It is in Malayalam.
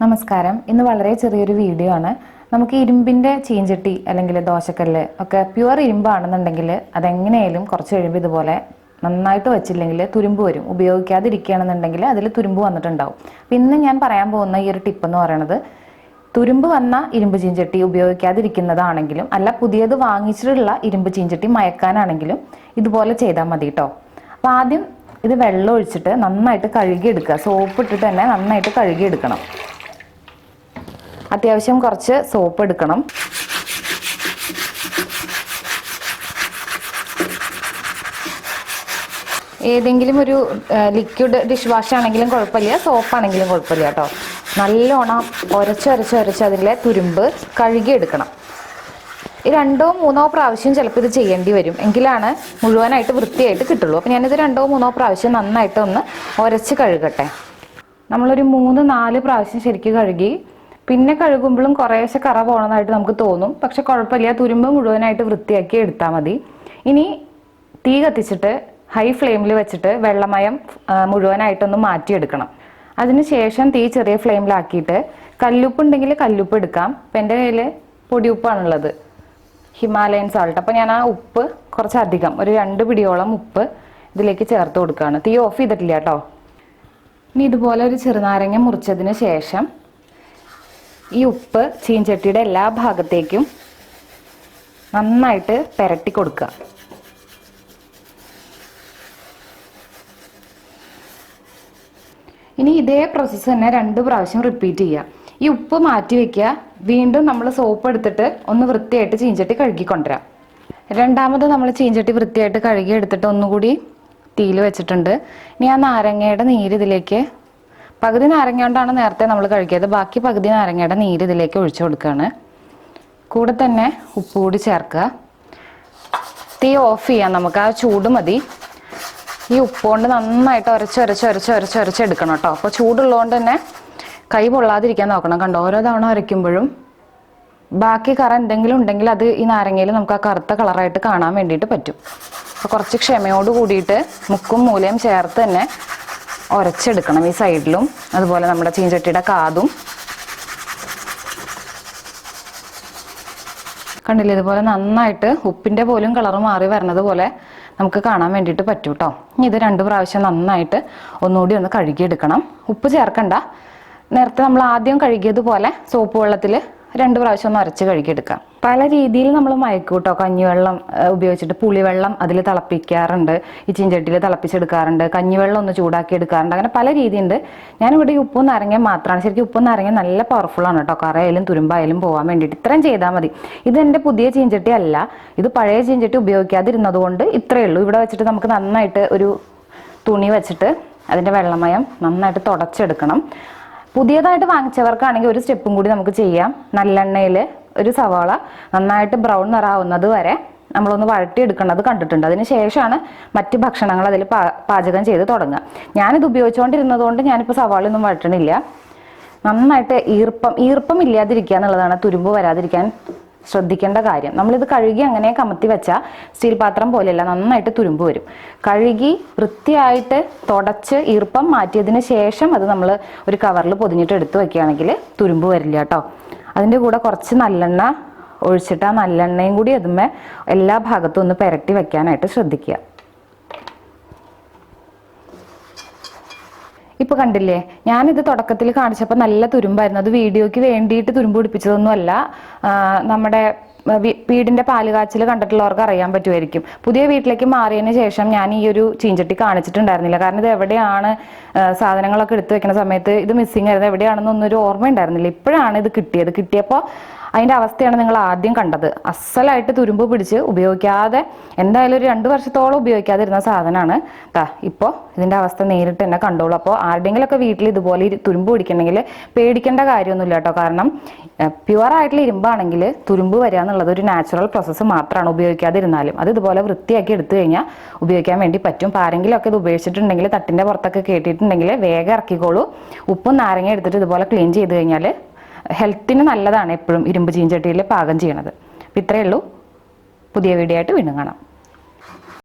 നമസ്കാരം. ഇന്ന് വളരെ ചെറിയൊരു വീഡിയോ ആണ്. നമുക്ക് ഇരുമ്പിന്റെ ചീഞ്ചട്ടി അല്ലെങ്കിൽ ദോശക്കല്ല് ഒക്കെ പ്യുവർ ഇരുമ്പാണെന്നുണ്ടെങ്കിൽ അതെങ്ങനെയാലും കുറച്ച് കഴിയുമ്പോൾ ഇതുപോലെ നന്നായിട്ട് വെച്ചില്ലെങ്കിൽ തുരുമ്പ് വരും. ഉപയോഗിക്കാതിരിക്കുകയാണെന്നുണ്ടെങ്കിൽ അതിൽ തുരുമ്പ് വന്നിട്ടുണ്ടാവും. അപ്പം ഇന്ന് ഞാൻ പറയാൻ പോകുന്ന ഈ ഒരു ടിപ്പ് എന്ന് പറയുന്നത് തുരുമ്പ് വന്ന ഇരുമ്പ് ചീഞ്ചട്ടി ഉപയോഗിക്കാതിരിക്കുന്നതാണെങ്കിലും അല്ല പുതിയത് വാങ്ങിച്ചിട്ടുള്ള ഇരുമ്പ് ചീഞ്ചട്ടി മയക്കാനാണെങ്കിലും ഇതുപോലെ ചെയ്താൽ മതി കേട്ടോ അപ്പോൾ ആദ്യം ഇത് വെള്ളം ഒഴിച്ചിട്ട് നന്നായിട്ട് കഴുകിയെടുക്കുക. സോപ്പ് ഇട്ടിട്ട് തന്നെ നന്നായിട്ട് കഴുകിയെടുക്കണം. അത്യാവശ്യം കുറച്ച് സോപ്പ് എടുക്കണം. ഏതെങ്കിലും ഒരു ലിക്വിഡ് ഡിഷ് വാഷ് ആണെങ്കിലും കുഴപ്പമില്ല സോപ്പ് ആണെങ്കിലും കുഴപ്പമില്ല കേട്ടോ. നല്ലോണം ഒരച്ചൊരച്ച് ഒരച്ച് അതിലെ തുരുമ്പ് കഴുകിയെടുക്കണം. രണ്ടോ മൂന്നോ പ്രാവശ്യം ചിലപ്പോൾ ഇത് ചെയ്യേണ്ടി വരും. എങ്കിലാണ് മുഴുവനായിട്ട് വൃത്തിയായിട്ട് കിട്ടുള്ളൂ. അപ്പം ഞാനിത് രണ്ടോ മൂന്നോ പ്രാവശ്യം നന്നായിട്ട് ഒന്ന് ഉരച്ച് കഴുകട്ടെ. നമ്മളൊരു മൂന്ന് നാല് പ്രാവശ്യം ശരിക്കും കഴുകി പിന്നെ കഴുകുമ്പോഴും കുറേശ്ശെ കറ പോണതായിട്ട് നമുക്ക് തോന്നും. പക്ഷെ കുഴപ്പമില്ല തുരുമ്പ് മുഴുവനായിട്ട് വൃത്തിയാക്കി എടുത്താൽ മതി. ഇനി തീ കത്തിച്ചിട്ട് ഹൈ ഫ്ലെയിമിൽ വെച്ചിട്ട് വെള്ളമയം മുഴുവനായിട്ടൊന്ന് മാറ്റിയെടുക്കണം. അതിനുശേഷം തീ ചെറിയ ഫ്ലെയിമിലാക്കിയിട്ട് കല്ലുപ്പ് ഉണ്ടെങ്കിൽ കല്ലുപ്പ് എടുക്കാം. ഇപ്പം എന്റെ കയ്യിൽ പൊടിയുപ്പാണുള്ളത് ഹിമാലയൻ സാൾട്ട് അപ്പോൾ ഞാൻ ആ ഉപ്പ് കുറച്ചധികം ഒരു രണ്ട് പിടിയോളം ഉപ്പ് ഇതിലേക്ക് ചേർത്ത് കൊടുക്കുകയാണ്. തീ ഓഫ് ചെയ്തിട്ടില്ല കേട്ടോ. ഇനി ഇതുപോലെ ഒരു ചെറുനാരങ്ങ മുറിച്ചതിന് ശേഷം ഈ ഉപ്പ് ചീഞ്ചട്ടിയുടെ എല്ലാ ഭാഗത്തേക്കും നന്നായിട്ട് പെരട്ടി കൊടുക്കുക. ഇനി ഇതേ പ്രോസസ്സ് തന്നെ രണ്ട് പ്രാവശ്യം റിപ്പീറ്റ് ചെയ്യുക. ഈ ഉപ്പ് മാറ്റി വെക്കുക. വീണ്ടും നമ്മൾ സോപ്പ് എടുത്തിട്ട് ഒന്ന് വൃത്തിയായിട്ട് ചീഞ്ചട്ടി കഴുകി കൊണ്ടുവരാം. രണ്ടാമത് നമ്മൾ ചീഞ്ചട്ടി വൃത്തിയായിട്ട് കഴുകി എടുത്തിട്ട് ഒന്നുകൂടി തീയിൽ വെച്ചിട്ടുണ്ട്. ഇനി ആ നാരങ്ങയുടെ നീര് ഇതിലേക്ക് പകുതി നാരങ്ങ കൊണ്ടാണ് നേരത്തെ നമ്മൾ കഴുകിയത്. ബാക്കി പകുതി നാരങ്ങയുടെ നീര് ഇതിലേക്ക് ഒഴിച്ചു കൊടുക്കുകയാണ് കൂടെ തന്നെ ഉപ്പ് കൂടി ചേർക്കുക. തീ ഓഫ് ചെയ്യാം നമുക്ക്. ആ ചൂട് മതി. ഈ ഉപ്പ് കൊണ്ട് നന്നായിട്ട് ഉരച്ച് ഉരച്ച് ഉരച്ച് ഉരച്ച് ഉരച്ച് എടുക്കണം കേട്ടോ. അപ്പോൾ ചൂടുള്ളതുകൊണ്ട് തന്നെ കൈ പൊള്ളാതിരിക്കാൻ നോക്കണം കണ്ടോ? ഓരോ തവണ ഉരയ്ക്കുമ്പോഴും ബാക്കി കറ എന്തെങ്കിലും ഉണ്ടെങ്കിൽ അത് ഈ നാരങ്ങയിൽ നമുക്ക് ആ കറുത്ത കളറായിട്ട് കാണാൻ വേണ്ടിയിട്ട് പറ്റും. അപ്പോൾ കുറച്ച് ക്ഷമയോട് കൂടിയിട്ട് മുക്കും മൂലയും ചേർത്ത് തന്നെ ഉരച്ചെടുക്കണം ഈ സൈഡിലും. അതുപോലെ നമ്മുടെ ചീഞ്ചട്ടിയുടെ കാതും. കണ്ടില്ലേ? ഇതുപോലെ നന്നായിട്ട് ഉപ്പിന്റെ പോലും കളർ മാറി വരണത് പോലെ നമുക്ക് കാണാൻ വേണ്ടിയിട്ട് പറ്റും കേട്ടോ ഇനി ഇത് രണ്ട് പ്രാവശ്യം നന്നായിട്ട് ഒന്നുകൂടി ഒന്ന് കഴുകിയെടുക്കണം. ഉപ്പ് ചേർക്കണ്ട. നേരത്തെ നമ്മൾ ആദ്യം കഴുകിയതുപോലെ സോപ്പ് വെള്ളത്തിൽ രണ്ട് പ്രാവശ്യം ഒന്ന് അരച്ച് കഴുകിയെടുക്കാം. പല രീതിയിൽ നമ്മൾ മയക്കും കേട്ടോ കഞ്ഞിവെള്ളം ഉപയോഗിച്ചിട്ട് പുളിവെള്ളം അതിൽ തിളപ്പിക്കാറുണ്ട്. ഈ ചീഞ്ചട്ടിയിൽ തിളപ്പിച്ചെടുക്കാറുണ്ട്. കഞ്ഞിവെള്ളം ഒന്ന് ചൂടാക്കി എടുക്കാറുണ്ട് അങ്ങനെ പല രീതിയുണ്ട്. ഞാനിവിടെ ഉപ്പും നാരങ്ങ മാത്രമാണ് ശരിക്കും ഉപ്പും നാരങ്ങ നല്ല പവർഫുൾ ആണ് കേട്ടോ. കറയായാലും തുരുമ്പായാലും പോകാൻ വേണ്ടിയിട്ട് ഇത്രയും ചെയ്താൽ മതി. ഇത് എന്റെ പുതിയ ചീഞ്ചട്ടി അല്ല. ഇത് പഴയ ചീഞ്ചട്ടി ഉപയോഗിക്കാതിരുന്നത് കൊണ്ട് ഇത്രയേ ഉള്ളൂ. ഇവിടെ വെച്ചിട്ട് നമുക്ക് നന്നായിട്ട് ഒരു തുണി വെച്ചിട്ട് അതിന്റെ വെള്ളമയം നന്നായിട്ട് തുടച്ചെടുക്കണം. പുതിയതായിട്ട് വാങ്ങിച്ചവർക്കാണെങ്കിൽ ഒരു സ്റ്റെപ്പും കൂടി നമുക്ക് ചെയ്യാം. നല്ലെണ്ണയിൽ ഒരു സവാള നന്നായിട്ട് ബ്രൗൺ നിറാവുന്നത് വരെ നമ്മളൊന്ന് വഴട്ടിയെടുക്കേണ്ടത് കണ്ടിട്ടുണ്ട്. അതിന് ശേഷമാണ് മറ്റ് ഭക്ഷണങ്ങൾ അതിൽ പാചകം ചെയ്ത് തുടങ്ങുക. ഞാനിത് ഉപയോഗിച്ചുകൊണ്ടിരുന്നത് കൊണ്ട് ഞാനിപ്പോൾ സവാളയൊന്നും വഴട്ടണില്ല നന്നായിട്ട് ഈർപ്പം ഈർപ്പം ഇല്ലാതിരിക്കുക എന്നുള്ളതാണ് തുരുമ്പ് വരാതിരിക്കാൻ ശ്രദ്ധിക്കേണ്ട കാര്യം. നമ്മളിത് കഴുകി അങ്ങനെ കമത്തി വെച്ചാൽ സ്റ്റീൽ പാത്രം പോലെയല്ല നന്നായിട്ട് തുരുമ്പ് വരും. കഴുകി വൃത്തിയായിട്ട് തുടച്ച് ഈർപ്പം മാറ്റിയതിന് ശേഷം അത് നമ്മൾ ഒരു കവറിൽ പൊതിഞ്ഞിട്ട് എടുത്തു വെക്കുകയാണെങ്കിൽ തുരുമ്പ് വരില്ല കേട്ടോ. അതിന്റെ കൂടെ കുറച്ച് നല്ലെണ്ണ ഒഴിച്ചിട്ട് ആ നല്ലെണ്ണയും കൂടി അതുമേ എല്ലാ ഭാഗത്തും ഒന്ന് പെരട്ടി വെക്കാനായിട്ട് ശ്രദ്ധിക്കുക. ഇപ്പൊ കണ്ടില്ലേ ഞാനിത് തുടക്കത്തിൽ കാണിച്ചപ്പോൾ നല്ല തുരുമ്പായിരുന്നു. അത് വീഡിയോയ്ക്ക് വേണ്ടിയിട്ട് തുരുമ്പ് പിടിപ്പിച്ചതൊന്നുമല്ല. നമ്മുടെ വീടിന്റെ പാൽ കാച്ചിൽ കണ്ടിട്ടുള്ളവർക്ക് അറിയാൻ പറ്റുമായിരിക്കും. പുതിയ വീട്ടിലേക്ക് മാറിയതിന് ശേഷം ഞാൻ ഈ ഒരു ചീഞ്ചട്ടി കാണിച്ചിട്ടുണ്ടായിരുന്നില്ല. കാരണം ഇത് എവിടെയാണ് സാധനങ്ങളൊക്കെ എടുത്തു വെക്കുന്ന സമയത്ത് ഇത് മിസ്സിങ് ആയിരുന്നു. എവിടെയാണെന്നൊന്നും ഒരു ഓർമ്മ ഉണ്ടായിരുന്നില്ല ഇപ്പോഴാണ് ഇത് കിട്ടിയത്. കിട്ടിയപ്പോൾ അതിന്റെ അവസ്ഥയാണ് നിങ്ങൾ ആദ്യം കണ്ടത്. അസലായിട്ട് തുരുമ്പ് പിടിച്ച് ഉപയോഗിക്കാതെ എന്തായാലും ഒരു രണ്ട് വർഷത്തോളം ഉപയോഗിക്കാതിരുന്ന സാധനമാണ്. ദാ ഇപ്പോൾ ഇതിന്റെ അവസ്ഥ നേരിട്ട് തന്നെ കണ്ടോളൂ. അപ്പോൾ ആരുടെങ്കിലൊക്കെ വീട്ടിൽ ഇതുപോലെ തുരുമ്പ് പിടിക്കണമെങ്കിൽ പേടിക്കേണ്ട കാര്യമൊന്നുമില്ല കേട്ടോ. കാരണം പ്യുവർ ആയിട്ടുള്ള ഇരുമ്പാണെങ്കിൽ തുരുമ്പ് വരിക എന്നുള്ളത് ഒരു നാച്ചുറൽ പ്രോസസ്സ് മാത്രമാണ് ഉപയോഗിക്കാതെ ഇരുന്നാലും അത് ഇതുപോലെ വൃത്തിയാക്കി എടുത്തു കഴിഞ്ഞാൽ ഉപയോഗിക്കാൻ വേണ്ടി പറ്റും. അപ്പോൾ ആരെങ്കിലുമൊക്കെ ഇത് ഉപയോഗിച്ചിട്ടുണ്ടെങ്കിൽ തട്ടിന്റെ പുറത്തൊക്കെ കേട്ടിട്ടുണ്ടെങ്കിൽ വേഗം ഇറക്കിക്കോളൂ. ഉപ്പും നാരങ്ങ എടുത്തിട്ട് ഇതുപോലെ ക്ലീൻ ചെയ്ത് കഴിഞ്ഞാൽ ഹെൽത്തിന് നല്ലതാണ് എപ്പോഴും ഇരുമ്പ് ചീഞ്ചട്ടിയിൽ പാകം ചെയ്യണത്. അപ്പം ഇത്രയേ ഉള്ളൂ. പുതിയ വീഡിയോ ആയിട്ട് വീണ്ടും കാണാം.